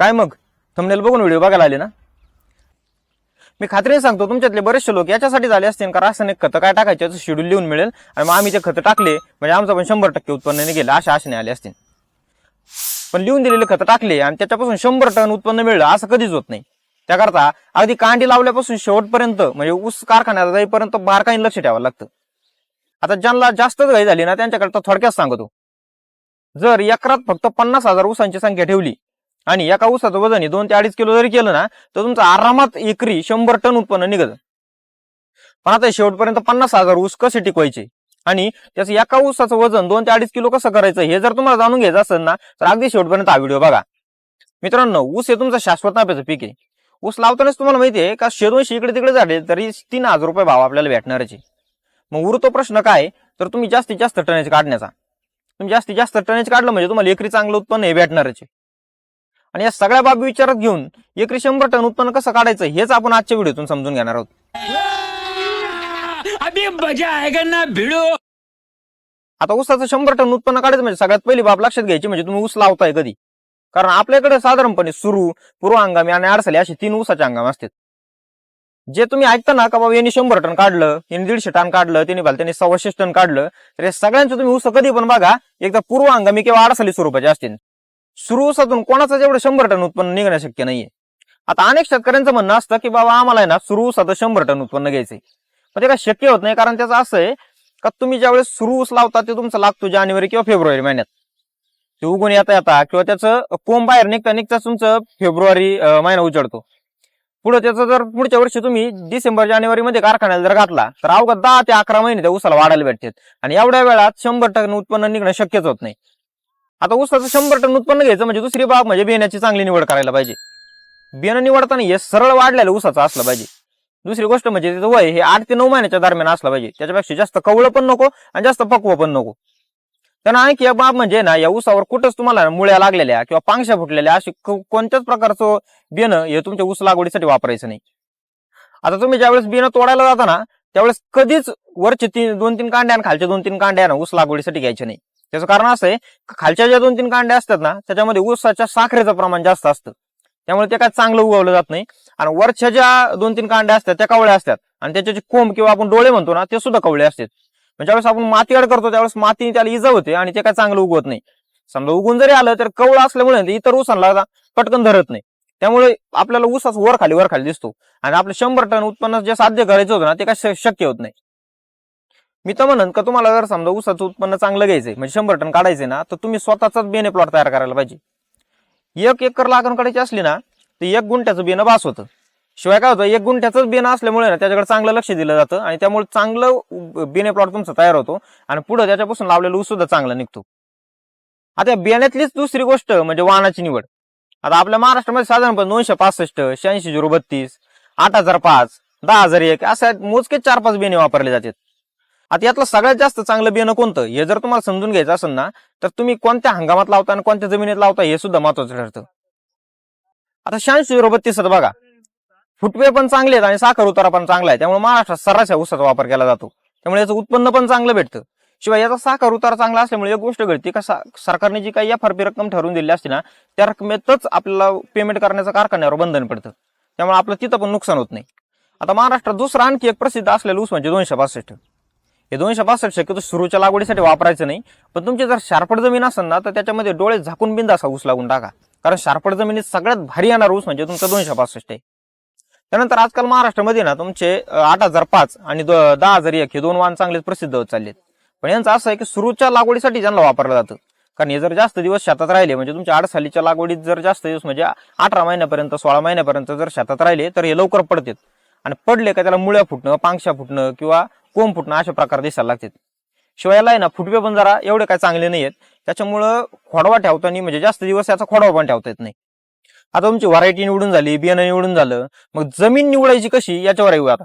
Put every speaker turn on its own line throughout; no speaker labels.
काय मग? थंबनेल बघून व्हिडिओ बघायला आले ना? मी खात्रीने सांगतो तुमच्यातले बरेचसे लोक याच्यासाठी झाले असतील का रासायनिक खतं काय टाकायचे याचं शेड्यूल लिहून मिळेल आणि मग आम्ही जे खतं टाकले म्हणजे आमचं पण शंभर टक्के उत्पन्न गेलं अशा आशेने आले असतील. पण लिहून दिलेले खतं टाकले आणि त्याच्यापासून शंभर टन उत्पन्न मिळलं असं कधीच होत नाही. त्याकरता अगदी कांडी लावल्यापासून शेवटपर्यंत म्हणजे ऊस कारखान्याला जाईपर्यंत बारकाईने लक्ष ठेवावं लागतं. आता ज्यांना जास्तच घाई झाली ना त्यांच्याकरता थोडक्यात सांगतो. जर एकरात फक्त पन्नास हजार ऊसांची संख्या ठेवली आणि एका ऊसाचं वजन हे दोन ते अडीच किलो जरी केलं ना तर तुमचं आरामात एकरी शंभर टन उत्पन्न निघत पण आता शेवटपर्यंत पन्नास हजार ऊस कसे टिकवायचे? आणि त्याचं एका ऊसाचं वजन दोन ते अडीच किलो कसं करायचं हे जर तुम्हाला जाणून घ्यायचं असेल ना तर अगदी शेवटपर्यंत हा व्हिडिओ बघा. मित्रांनो ऊस हे तुमचं शाश्वत नाप्याचं पीक आहे. ऊस लावतानाच तुम्हाला माहिती आहे का शेदोनशे इकडे तिकडे झाले तरी तीन हजार रुपये भाव आपल्याला भेटणारचे आहे. मग उरतो प्रश्न काय? तर तुम्ही जास्तीत जास्त टनेज काढण्याचा. तुम्ही जास्तीत जास्त टनेज काढलं म्हणजे तुम्हाला एकरी चांगलं उत्पन्न हे भेटणारचे आणि या सगळ्या बाबी विचारात घेऊन एकरी शंभर टन उत्पन्न कसं काढायचं हेच आपण आजच्या व्हिडिओतून समजून घेणार आहोत.
अभी मजा आएगा ना भिड़ो.
आता ऊसाचं शंभर टन उत्पन्न काढायचं म्हणजे सगळ्यात पहिली बाब लक्षात घ्यायची म्हणजे तुम्ही ऊस लावताय कधी. कारण आपल्याकडे साधारणपणे सुरू पूर्व हंगामी आणि अडसली असे तीन ऊसाचे हंगाम असतात. जे तुम्ही ऐकता ना का बाबा यांनी शंभर टन काढलं यांनी दीडशे टन काढलं त्यांनी भाल त्यांनी सव्वाशे टन काढलं तर हे सगळ्यांचं तुम्ही ऊस कधी पण बघा एकदा पूर्व हंगामी किंवा अडसली स्वरूपाचे असतील. सुरू ऊसातून कोणाचं जेवढं शंभर टन उत्पन्न निघणं शक्य नाहीये. आता अनेक शेतकऱ्यांचं म्हणणं असतं की बाबा आम्हाला ना सुरू ऊसाचं शंभर टन उत्पन्न घ्यायचंय. पण ते काय शक्य होत नाही कारण त्याचं असं आहे का तुम्ही ज्यावेळेस सुरू ऊस लावता ते तुमचं लागतो जानेवारी किंवा फेब्रुवारी महिन्यात. ते उगून येता येता किंवा त्याचं कोंब बाहेर निघता निघता तुमचं फेब्रुवारी महिना उजळतो पुढे त्याचं जर पुढच्या वर्षी तुम्ही डिसेंबर जानेवारी मध्ये कारखान्याला जर घातला तर अवघड दहा ते अकरा महिने त्या उसाला वाढायला भेटतात. आणि एवढ्या वेळात शंभर टन उत्पन्न निघणं शक्यच होत नाही. आता ऊसाचं शंभर टन उत्पन्न घ्यायचं म्हणजे दुसरी बाब म्हणजे बियाण्याची चांगली निवड करायला पाहिजे. बियाणं निवडताना हे सरळ वाढलेलं ऊसाचं असलं पाहिजे. दुसरी गोष्ट म्हणजे त्याचं वय हे आठ ते नऊ महिन्याच्या दरम्यान असलं पाहिजे. त्याच्यापेक्षा जास्त कवळं पण नको आणि जास्त पक्व पण नको. त्यांना आणखी एक बाब म्हणजे ना या ऊसावर कुठंच तुम्हाला मुळ्या लागलेल्या किंवा पांगशा फुटलेल्या अशी कोणत्याच प्रकारचं बियाणं हे तुमच्या ऊस लागवडीसाठी वापरायचं नाही. आता तुम्ही ज्यावेळेस बियाणं तोडायला जाता ना त्यावेळेस कधीच वरचे तीन दोन तीन कांड्या आणि खालच्या दोन तीन कांड्या ना ऊस लागवडीसाठी घ्यायचे नाही. त्याचं कारण असं आहे खालच्या ज्या दोन तीन कांड्या असतात ना त्याच्यामध्ये ऊसाच्या साखरेचं प्रमाण जास्त असतं. त्यामुळे ते काय चांगलं उगवलं जात नाही. आणि वरच्या ज्या दोन तीन कांड्या असतात त्या कवळ्या असतात. आणि त्याचे जे कोंब किंवा आपण डोळे म्हणतो ना ते सुद्धा कवळे असतात. म्हणजे ज्यावेळेस आपण माती अड करतो त्यावेळेस माती त्याला इजा होते आणि ते काय चांगलं उगवत नाही. समजा उगून जरी आलं तर कवळ असल्यामुळे इतर ऊसांना पटकन धरत नाही. त्यामुळे आपल्याला ऊसाच वर खाली वर खाली दिसतो. आणि आपलं शंभर टन उत्पन्न जे साध्य करायचं होतं ना ते काय शक्य होत नाही. मी तर म्हणन का तुम्हाला जर समजा ऊसाचं उत्पन्न चांगलं घ्यायचंय म्हणजे शंभर टन काढायचंय ना तर तुम्ही स्वतःचाच बेने प्लॉट तयार करायला पाहिजे. एक एकर लागण काढायची असली ना तर एक गुंठ्याचं बियाणं बास होतं. शिवाय काय होतं एक गुंठ्याचंच बियाणं असल्यामुळे ना त्याच्याकडे चांगलं लक्ष दिलं जातं आणि त्यामुळे चांगलं बेने प्लॉट तुमचा तयार होतो आणि पुढे त्याच्यापासून लावलेलं ऊस सुद्धा चांगला निघतो. आता बेण्यातलीच बियाण्यातलीच दुसरी गोष्ट म्हणजे वाहनाची निवड. आता आपल्या महाराष्ट्रामध्ये साधारणपणे दोनशे पासष्ट शहाऐंशी झिरो बत्तीस आठ हजार पाच दहा हजार एक अशा मोजके चार पाच बेने वापरले जातात. आता यातलं सगळ्यात जास्त चांगलं बियाणं कोणतं? हे जर तुम्हाला समजून घ्यायचं असेल ना तर तुम्ही कोणत्या हंगामात लावता आणि कोणत्या जमिनीत लावता हे सुद्धा महत्वाचं ठरतं. आता शहाऐंशी झिरो बत्तीस बघा. फुटवे पण चांगले आहेत आणि साखर उतारा पण चांगला आहे. त्यामुळे महाराष्ट्रात सर्रास या ऊसाचा वापर केला जातो. त्यामुळे याचं उत्पन्न पण चांगलं भेटतं. शिवाय याचा साखर उतारा चांगला असल्यामुळे एक गोष्ट घडते का सरकारने जी काही एफ रक्कम ठरवून दिली असते ना त्या रकमेतच आपल्याला पेमेंट करण्याचं कारखान्यावर बंधन पडतं. त्यामुळे आपलं तिथं पण नुकसान होत नाही. आता महाराष्ट्रात दुसरा आणखी एक प्रसिद्ध असलेलं ऊस म्हणजे दोनशे पासष्ट. हे दोनशे पासष्ट शक्यतो सुरूच्या लागवडीसाठी वापरायचं नाही. पण तुमची जर शारपट जमीन असेल ना तर त्याच्यामध्ये डोळे झाकून बिंद असा ऊस लागून टाका. कारण शारपट जमिनीत सगळ्यात भारी येणार ऊस म्हणजे तुमचा दोनशे पासष्ट आहे. त्यानंतर आजकाल महाराष्ट्रामध्ये ना तुमचे आठ हजार पाच आणि दहा हजार एक हे दोन वाहन चांगलेच प्रसिद्ध होत चाललेत. पण यांचं असं आहे की सुरूच्या लागवडीसाठी ज्यांना वापरलं जातं. कारण हे जर जास्त दिवस शेतात राहिले म्हणजे तुमच्या आठ सालीच्या लागवडीत जर जास्त दिवस म्हणजे अठरा महिन्यापर्यंत सोळा महिन्यापर्यंत जर शेतात राहिले तर हे लवकर पडतात. आणि पडले का त्याला मुळ्या फुटणं पांगशा फुटणं किंवा कोंब फुटणं अशा प्रकार दिसायला लागतात. शिवाय याला आहे ना फुटवे पण जरा एवढे काय चांगले नाही आहेत त्याच्यामुळं खोडवा ठेवताना म्हणजे जास्त दिवस याचा खोडवा पण ठेवता येत नाही. आता तुमची व्हरायटी निवडून झाली बियाणं निवडून झालं मग जमीन निवडायची कशी याच्यावर येऊ आता.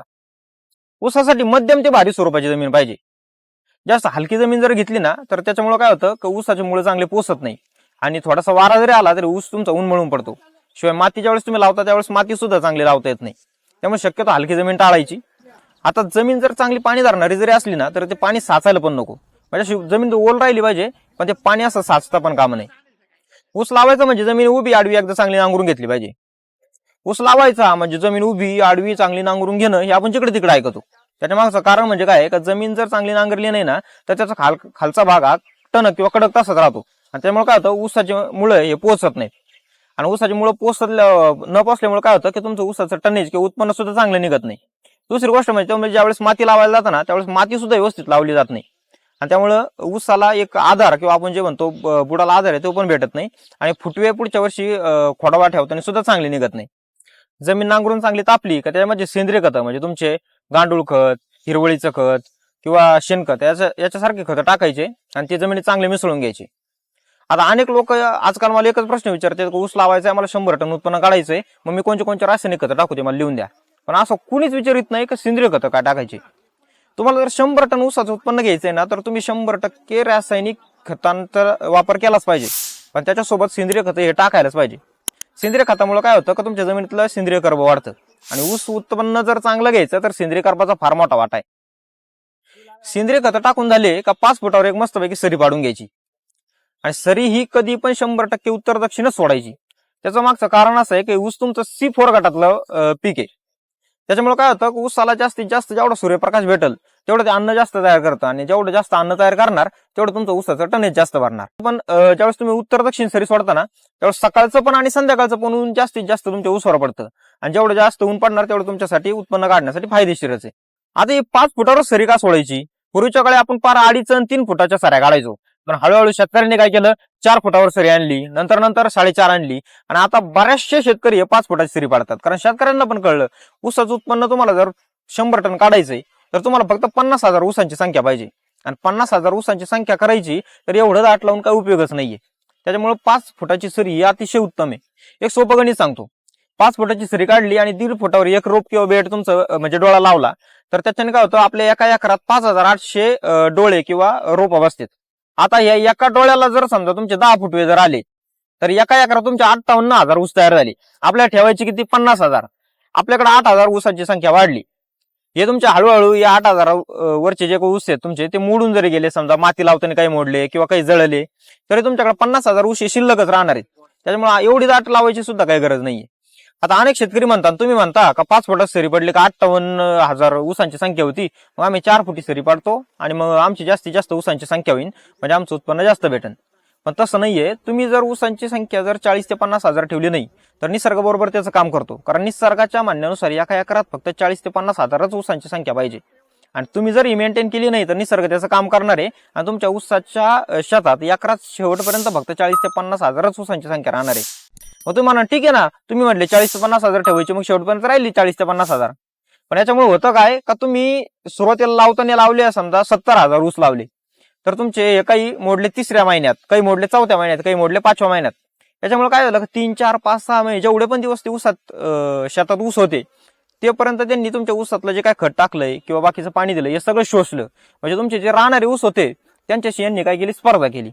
ऊसासाठी मध्यम ते भारी स्वरूपाची जमीन पाहिजे. जास्त हलकी जमीन जर घेतली ना तर त्याच्यामुळे काय होतं की ऊसाचे मुळे चांगले पोसत नाही. आणि थोडासा वारा जरी आला तरी ऊस तुमचा ऊन मळून पडतो. शिवाय मातीच्या वेळेस तुम्ही लावता त्यावेळेस माती सुद्धा चांगली लावता येत नाही. त्यामुळे शक्यतो हलकी जमीन टाळायची. आता जमीन जर चांगली पाणी धरणारी जरी असली ना तर ते पाणी साचायला पण नको. म्हणजे जमीन ओल राहिली पाहिजे पण ते पाणी असं साचता पण काम नाही. ऊस लावायचा म्हणजे जमीन उभी आडवी एकदा चांगली नांगरून घेतली पाहिजे. ऊस लावायचा म्हणजे जमीन उभी आडवी चांगली नांगरून घेणं हे आपण जिकडे तिकडे ऐकतो. त्याच्या मागचं कारण म्हणजे काय का जमीन जर चांगली नांगरली नाही ना तर त्याचा खाल खालचा भाग हा टणक किंवा कडक तसाच राहतो. आणि त्यामुळे काय होतं ऊसाची मुळे हे पोचत नाहीत. आणि ऊसाची मुळे पोचत न पोचल्यामुळे काय होतं की तुमचं ऊसाचं टनेज किंवा उत्पन्न सुद्धा चांगलं निघत नाही. दुसरी गोष्ट म्हणजे त्यामुळे ज्यावेळेस माती लावायला जातं ना त्यावेळेस माती सुद्धा व्यवस्थित लावली जात नाही. आणि त्यामुळं ऊसाला एक आधार किंवा आपण जे म्हणतो बुडाला आधार आहे तो पण भेटत नाही. आणि फुटवे पुढच्या वर्षी खोडावा खोडवा ठेवताना सुद्धा चांगली निघत नाही. जमीन नांगरून चांगली तापली का त्याच्यामध्ये सेंद्रिय खतं म्हणजे तुमचे गांडूळ खत हिरवळीचं खत किंवा शेणखत याचं याच्यासारखे खतं टाकायचे आणि ते जमिनीत चांगले मिसळून घ्यायचे. आता अनेक लोक आजकाल मला एकच प्रश्न विचारतात ऊस लावायचा आहे मला शंभर टन उत्पन्न काढायचंय मग मी कोणते कोणते रासायनिक खतं टाकू दे मला लिहून द्या. पण असं कुणीच विचारित नाही का सेंद्रिय खतं काय टाकायचे? तुम्हाला जर शंभर टन ऊसाचं उत्पन्न घ्यायचंय ना तर तुम्ही शंभर टक्के रासायनिक खतांचा वापर केलाच पाहिजे. पण त्याच्यासोबत सेंद्रिय खतं हे टाकायलाच पाहिजे. सेंद्रिय खतामुळे काय होतं का तुमच्या जमिनीतलं सेंद्रिय कर्ब वाढतं. आणि ऊस उत्पन्न जर चांगलं घ्यायचं तर सेंद्रिय कर्बाचा फार मोठा वाटा आहे. सेंद्रिय खतं टाकून झाले का पाच फुटावर एक मस्तपैकी सरी पाडून घ्यायची. आणि सरी ही कधी पण शंभर टक्के उत्तर दक्षिणच सोडायची. त्याचं मागचं कारण असं आहे की ऊस तुमचं सी फोर गटातलं पीक आहे. त्याच्यामुळे काय होतं की ऊसाला जास्तीत जास्त जेवढा सूर्यप्रकाश भेटल तेवढं ते अन्न जास्त तयार करतं. आणि जेवढं जास्त अन्न तयार करणार तेवढं तुमचं ऊसाचं टनेज जास्त भरणार. पण ज्यावेळेस तुम्ही उत्तर दक्षिण सरी सोडताना त्यावेळेस सकाळचं पण आणि संध्याकाळचं पण ऊन जास्तीत जास्त तुमच्या ऊसावर पडतं. आणि जेवढं जास्त ऊन पडणार तेवढं तुमच्यासाठी उत्पन्न काढण्यासाठी फायदेशीरच आहे. आता ही पाच फुटावर सरी का सोडायची? पूर्वीच्या काळी आपण पार अडीच आणि तीन फुटाच्या साऱ्या काढायचो. पण हळूहळू शेतकऱ्यांनी काय केलं? चार फुटावर सरी आणली नंतर नंतर साडेचार आणली आणि आता बऱ्याचशे शेतकरी हे पाच फुटाची सरी पाडतात. कारण शेतकऱ्यांना पण कळलं ऊसाचं उत्पन्न तुम्हाला जर शंभर टन काढायचंय तर तुम्हाला फक्त पन्नास हजार ऊसांची संख्या पाहिजे. आणि पन्नास हजार ऊसांची संख्या करायची तर एवढं दाट लावून काही उपयोगच नाहीये. त्याच्यामुळे पाच फुटाची सरी ही अतिशय उत्तम आहे. एक सोपं गणित सांगतो. पाच फुटाची सरी काढली आणि दीड फुटावर एक रोप किंवा बेड तुमचं म्हणजे डोळा लावला तर त्याच्याने काय होतं? आपल्या एका एकरात पाच हजार आठशे डोळे किंवा रोप बसतात. आता या एका डोळ्याला जर समजा तुमचे दहा फुटवे जर आले तर एका एकरा तुमच्या अठ्ठावन्न हजार ऊस तयार झाले. आपल्याला ठेवायची किती? पन्नास हजार. आपल्याकडे आठ हजार ऊसाची संख्या वाढली. हे तुमच्या हळूहळू या आठ हजार वरचे जे काही ऊस आहेत तुमचे ते मोडून जरी गेले समजा माती लावताना काही मोडले किंवा काही जळले तरी तुमच्याकडे पन्नास हजार ऊस शिल्लकच राहणार आहेत. त्याच्यामुळे एवढी दाट लावायची सुद्धा काही गरज नाहीये. आता अनेक शेतकरी म्हणतात तुम्ही म्हणता का पाच फुटात सरी पडली का अठ्ठावन्न हजार ऊसांची संख्या होती मग आम्ही चार फुटी सरी पाडतो आणि मग आमची जास्तीत जास्त ऊसांची संख्या होईल म्हणजे आमचं उत्पन्न जास्त भेटेल पण तसं नाहीये. तुम्ही जर ऊसांची संख्या जर चाळीस ते पन्नास हजार ठेवली नाही तर निसर्गाबरोबर त्याचं काम करतो. कारण निसर्गाच्या मान्यानुसार एका एकरात फक्त चाळीस ते पन्नास हजारच ऊसांची संख्या पाहिजे. आणि तुम्ही जर ही मेंटेन केली नाही तर निसर्ग त्याचं काम करणार आहे. आणि तुमच्या ऊसाच्या शेतात एकरात शेवटपर्यंत फक्त चाळीस ते पन्नास हजारच ऊसांची संख्या राहणार आहे. मग तुम्ही म्हणा ठीक आहे ना. तुम्ही म्हटले चाळीस ते पन्नास हजार ठेवायचे. मग शेवटपर्यंत राहिली चाळीस ते पन्नास हजार. पण याच्यामुळे होतं काय का तुम्ही सुरुवातीला लावताना लावले समजा सत्तर हजार ऊस लावले. तर तुमचे हे काही मोडले तिसऱ्या महिन्यात काही मोडले चौथ्या महिन्यात काही मोडले पाचव्या महिन्यात. त्याच्यामुळे काय झालं तीन चार पाच सहा महिने जेवढे पण दिवस ते ऊसात शेतात ऊस होते तेपर्यंत त्यांनी तुमच्या ऊसातलं जे काय खत टाकलंय किंवा बाकीचं पाणी दिलं हे सगळं शोषलं. म्हणजे तुमचे जे राहणारे ऊस होते त्यांच्याशी यांनी काय केली? स्पर्धा केली.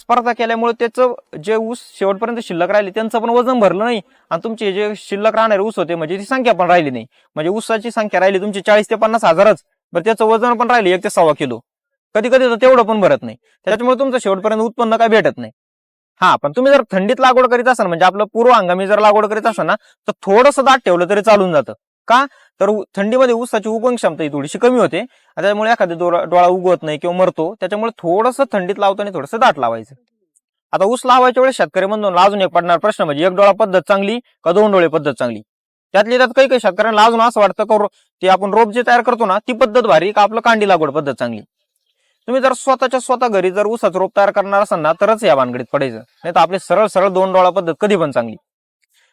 स्पर्धा केल्यामुळे त्याचं जे ऊस शेवटपर्यंत शिल्लक राहिले त्यांचं पण वजन भरलं नाही. आणि तुमचे जे शिल्लक राहणारे ऊस होते म्हणजे ती संख्या पण राहिली नाही. म्हणजे ऊसाची संख्या राहिली तुमची चाळीस ते पन्नास हजारच बरं त्याचं वजन पण राहिले एक ते सव्वा किलो. कधी कधी तर तेवढं पण भरत नाही. त्याच्यामुळे तुमचं शेवटपर्यंत उत्पन्न काय भेटत नाही. हा पण तुम्ही जर थंडीत लागवड करीत असाल म्हणजे आपलं पूर्व हंगामी जर लागवड करीत असाल ना तर थोडंसं दाट ठेवलं तरी चालून जातं. का? तर थंडीमध्ये ऊसाची उगवण क्षमता ही थोडीशी कमी होते. त्यामुळे एखादा डोळा उगवत नाही किंवा मरतो. त्याच्यामुळे थोडंसं थंडीत लावताना थोडंसं दाट लावायचं. आता ऊस लावायच्या वेळेस शेतकरी म्हणून अजून एक पडणार प्रश्न म्हणजे एक डोळा पद्धत चांगली का दोन डोळे पद्धत चांगली? त्यातली त्यात काही काही शेतकऱ्यांना अजून असं वाटतं का ते आपण रोप जे तयार करतो ना ती पद्धत भारी का आपलं कांडी लागवड पद्धत चांगली? तुम्ही जर स्वतःच्या स्वतः घरी जर ऊसाचं रोप तयार करणार असाल ना तरच या भानगडीत पडायचं. नाही तर आपली सरळ सरळ दोन डोळा पद्धत कधी पण चांगली.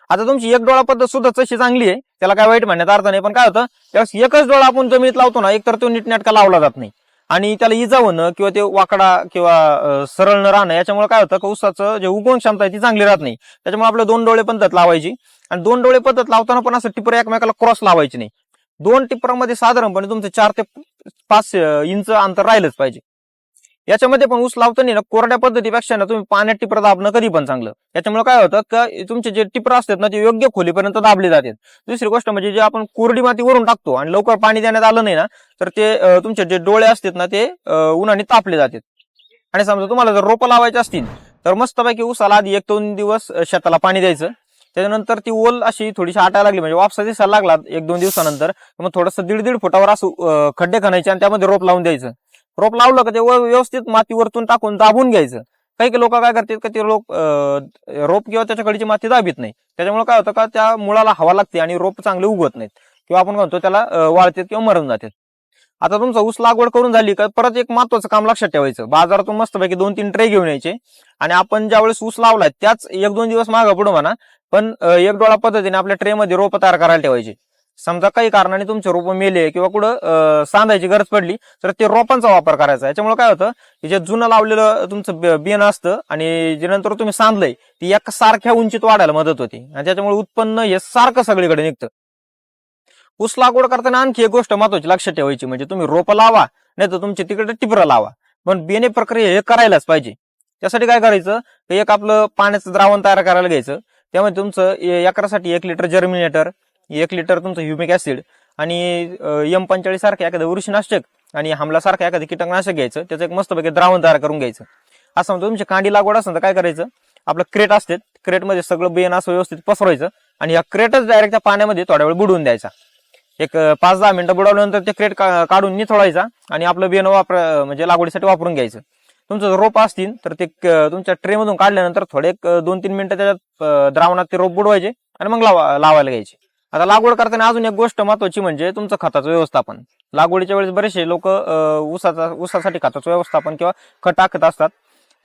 आता तुमची एक डोळा पद्धत सुद्धा तशी चांगली आहे. त्याला काय वाईट म्हणण्यात अर्थ नाही पण काय होतं त्यावेळेस एकच डोळा आपण जमिनीत लावतो ना एकतर तो नीटनेटका लावला जात नाही. आणि त्याला इजा होणं किंवा ते वाकडा किंवा सरळ न राहणं याच्यामुळे काय होतं का ऊसाचं जे उगवण क्षमता आहे ती चांगली राहत नाही. त्याच्यामुळे आपलं दोन डोळे पद्धत लावायची. आणि दोन डोळे पद्धत लावताना पण असं टिपर एकमेकाला क्रॉस लावायची नाही. दोन टिपरामध्ये साधारणपणे तुमचं चार ते पाच इंच अंतर राहिलंच पाहिजे. याच्यामध्ये पण ऊस लावताना ना कोरड्या पद्धतीपेक्षा ना तुम्ही पाण्यात टिपर दाबणं कधी पण चांगलं. याच्यामुळे काय होतं का तुमचे जे टिपर असतात ना ते योग्य खोलीपर्यंत दाबले जातात. दुसरी गोष्ट म्हणजे जे आपण कोरडी माती वरून टाकतो आणि लवकर पाणी देण्यात आलं नाही ना तर ते तुमचे जे डोळे असतात ना ते उन्हाने तापले जातात. आणि समजा तुम्हाला जर रोपं लावायचे असतील तर मस्तपैकी ऊसाला आधी एक दोन दिवस शेताला पाणी द्यायचं. त्याच्यानंतर ती ओल अशी थोडीशी आटायला लागली म्हणजे वापसा दिसायला लागला एक दोन दिवसानंतर. मग थोडंसं दीड दीड फुटावर असं खड्डे खणायचे आणि त्यामध्ये रोप लावून द्यायचं. रोप लावलं का ते व- व्यवस्थित माती वरतून टाकून दाबून घ्यायचं. काही काही लोक काय करतात का ते रोप रोप किंवा त्याच्या कडीची माती दाबीत नाही. त्याच्यामुळे काय होतं का त्या मुळाला हवा लागते आणि रोप चांगले उगवत नाहीत. किंवा आपण म्हणतो त्याला वाळतात किंवा मरून जातात. आता तुमचं ऊस लागवड करून झाली का परत एक महत्वाचं काम लक्षात ठेवायचं. बाजारातून मस्तपैकी दोन तीन ट्रे घेऊन यायचे. आणि आपण ज्यावेळेस ऊस लावलाय त्याच एक दोन दिवस मागं पुढे म्हणा पण एक डोळा पद्धतीने आपल्या ट्रे मध्ये रोप तयार करायला ठेवायचे. समजा काही कारणाने तुमचे रोप मेले किंवा कुठं सांधायची गरज पडली तर ते रोपांचा वापर करायचा याच्यामुळे काय होतं की जे जुनं लावलेलं तुमचं बियाणं असतं आणि जे नंतर तुम्ही सांधलंय ती एका सारख्या उंचीत वाढायला मदत होती. आणि त्याच्यामुळे उत्पन्न हे सारखं सगळीकडे निघतं. ऊस लागवड करताना आणखी एक गोष्ट महत्वाची लक्षात ठेवायची म्हणजे तुम्ही रोप लावा नाही तर तुमची तिकडे टिपरं लावा. पण बियाणे प्रक्रिया हे करायलाच पाहिजे. त्यासाठी काय करायचं एक आपलं पाण्याचं द्रावण तयार करायला घ्यायचं. त्यामध्ये तुमचं एकरासाठी एक लिटर जर्मिनेटर एक लिटर तुमचं ह्युमिक ऍसिड आणि एम पंचाळीस सारखं एखादं वृषनाशक आणि हमलासारखं एखादं कीटकनाशक घ्यायचं. त्याचं एक मस्तपैकी द्रावण तयार करून घ्यायचं. असं म्हणतो तुमची कांडी लागवड असेल तर काय करायचं? आपलं क्रेट असते. क्रेटमध्ये सगळं बियाणं असं व्यवस्थित पसरवायचं आणि या क्रेटच डायरेक्ट त्या पाण्यामध्ये थोड्या वेळ बुडवून द्यायचा. एक पाच दहा मिनिटं बुडवल्यानंतर ते क्रेट काढून निथोडायचा आणि आपलं बियाणं वापर म्हणजे लागवडीसाठी वापरून घ्यायचं. तुमचं जर रोप असतील तर ते तुमच्या ट्रे मधून काढल्यानंतर थोडे एक दोन तीन मिनिटं त्याच्यात द्रावणात ते रोप बुडवायचे आणि मग लावा लावायला घ्यायचे. आता लागवड करताना अजून एक गोष्ट महत्वाची म्हणजे तुमचं खताचं व्यवस्थापन. लागवडीच्या वेळेस बरेचसे लोक ऊसाचा ऊसासाठी खताचं व्यवस्थापन किंवा खत टाकत असतात.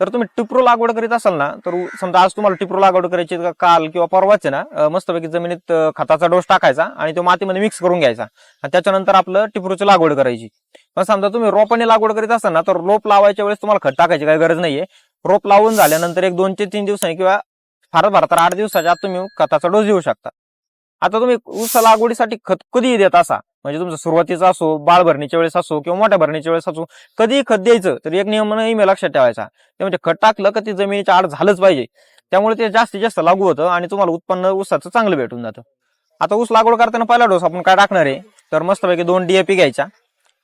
तर तुम्ही टिप्रो लागवड करीत असाल ना तर समजा आज तुम्हाला टिप्रो लागवड करायची का काल किंवा परवाच ना मस्तपैकी जमिनीत खताचा डोस टाकायचा आणि तो मातीमध्ये मिक्स करून घ्यायचा. आणि त्याच्यानंतर आपलं टिप्रोची लागवड करायची. पण समजा तुम्ही रोपाने लागवड करीत असाल ना तर रोप लावायच्या वेळेस तुम्हाला खत टाकायची काही गरज नाहीये. रोप लावून झाल्यानंतर एक दोन ते तीन दिवसांनी किंवा फार फार तर आठ दिवसाच्या आत तुम्ही खताचा डोस देऊ शकता. आता तुम्ही ऊस लागवडीसाठी खत कधीही देत असा. म्हणजे तुमचं सुरुवातीचा असो बाळ भरणीच्या वेळेस असो किंवा मोठ्या भरणीच्या वेळेस असो कधीही खत द्यायचं तर एक नियम नेहमी लक्षात ठेवायचा. ते म्हणजे खत टाकलं का ते जमिनीच्या आड झालंच पाहिजे. त्यामुळे ते जास्तीत जास्त लागू होतं आणि तुम्हाला उत्पन्न ऊसाचं चांगलं भेटून जातं. आता ऊस लागवड करताना पहिला डोस आपण काय टाकणार आहे? तर मस्तपैकी दोन डीएपी घ्यायचा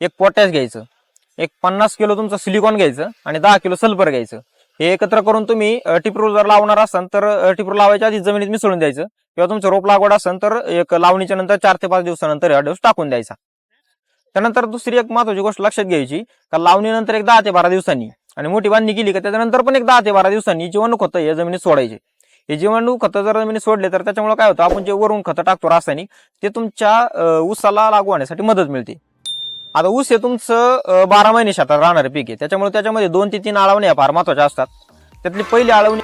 एक पोटॅश घ्यायचं एक पन्नास किलो तुमचं सिलिकॉन घ्यायचं आणि दहा किलो सल्फर घ्यायचं. हे एकत्र करून तुम्ही टिपरू जर लावणार असाल तर टिपरू लावायच्या आधी जमिनीत मिसळून द्यायचं. किंवा तुमचं रोप लागवड असेल तर एक लावणीच्या नंतर चार ते पाच दिवसानंतर हा डोस टाकून द्यायचा. त्यानंतर दुसरी एक महत्वाची गोष्ट लक्षात घ्यायची का लावणीनंतर एक दहा ते बारा दिवसांनी आणि मोठी बांधणी केली का त्याच्यानंतर पण एक दहा ते बारा दिवसांनी जीवाणू खतं या जमिनीत सोडायचे. हे जीवाणू खतं जर जमिनीत सोडले तर त्याच्यामुळे काय होतं आपण जे वरून खतं टाकतो रासायनिक ते तुमच्या ऊसाला लागू होण्यासाठी मदत मिळते. आता ऊस हे तुमचं बारा महिने शेतात राहणारे पीक आहे. त्याच्यामुळे त्याच्यामध्ये दोन ते तीन आळवण्या फार महत्त्वाच्या असतात. त्यातली पहिली आळवणी